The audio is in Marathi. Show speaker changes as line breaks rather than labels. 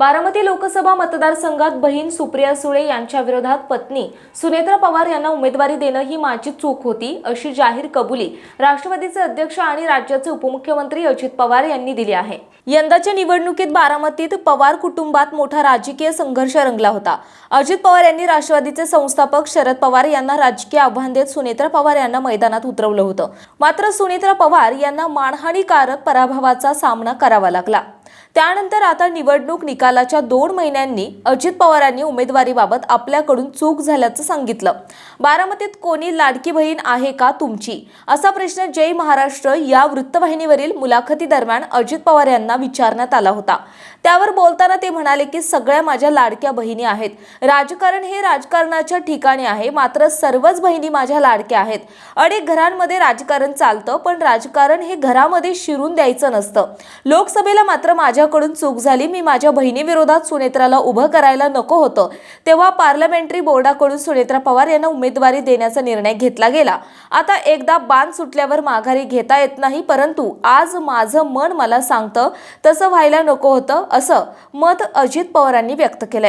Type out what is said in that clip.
बारामती लोकसभा मतदारसंघात बहीण सुप्रिया सुळे यांच्या विरोधात पत्नी सुनेत्रा पवार यांना उमेदवारी देणं ही माझी चूक होती अशी जाहीर कबुली राष्ट्रवादीचे अध्यक्ष आणि राज्याचे उपमुख्यमंत्री अजित पवार यांनी दिली आहे. यंदाच्या निवडणुकीत बारामतीत पवार कुटुंबात मोठा राजकीय संघर्ष रंगला होता. अजित पवार यांनी राष्ट्रवादीचे संस्थापक शरद पवार यांना राजकीय आव्हान देत सुनेत्रा पवार यांना मैदानात उतरवलं होतं. मात्र सुनेत्रा पवार यांना मानहानीकारक पराभवाचा सामना करावा लागला. त्यानंतर आता निवडणूक निकालाच्या दोन महिन्यांनी अजित पवारांनी उमेदवारीबाबत आपल्याकडून चूक झाल्याचं सांगितलं. बारामतीत कोणी लाडकी बहीण आहे का तुमची? असा प्रश्न जय महाराष्ट्र या वृत्तवाहिनीवरील मुलाखतीदरम्यान अजित पवार यांना विचारण्यात आला होता. त्यावर बोलताना ते म्हणाले की सगळ्या माझ्या लाडक्या बहिणी आहेत. राजकारण हे राजकारणाच्या ठिकाणी आहे. मात्र सर्वच बहिणी माझ्या लाडक्या आहेत. अनेक घरांमध्ये राजकारण चालतं पण राजकारण हे घरामध्ये शिरून द्यायचं नसतं. लोकसभेला मात्र माझ्या माझ्याकडून चूक झाली मी माझ्या बहिणीविरोधात सुनेत्राला उभं करायला नको होतं. तेव्हा पार्लमेंटरी बोर्डाकडून सुनेत्रा पवार यांना उमेदवारी देण्याचा निर्णय घेतला गेला. आता एकदा बांध सुटल्यावर माघारी घेता येत नाही परंतु आज माझं मन मला सांगतं तसं व्हायला नको होतं असं मत अजित पवारांनी व्यक्त केलंय.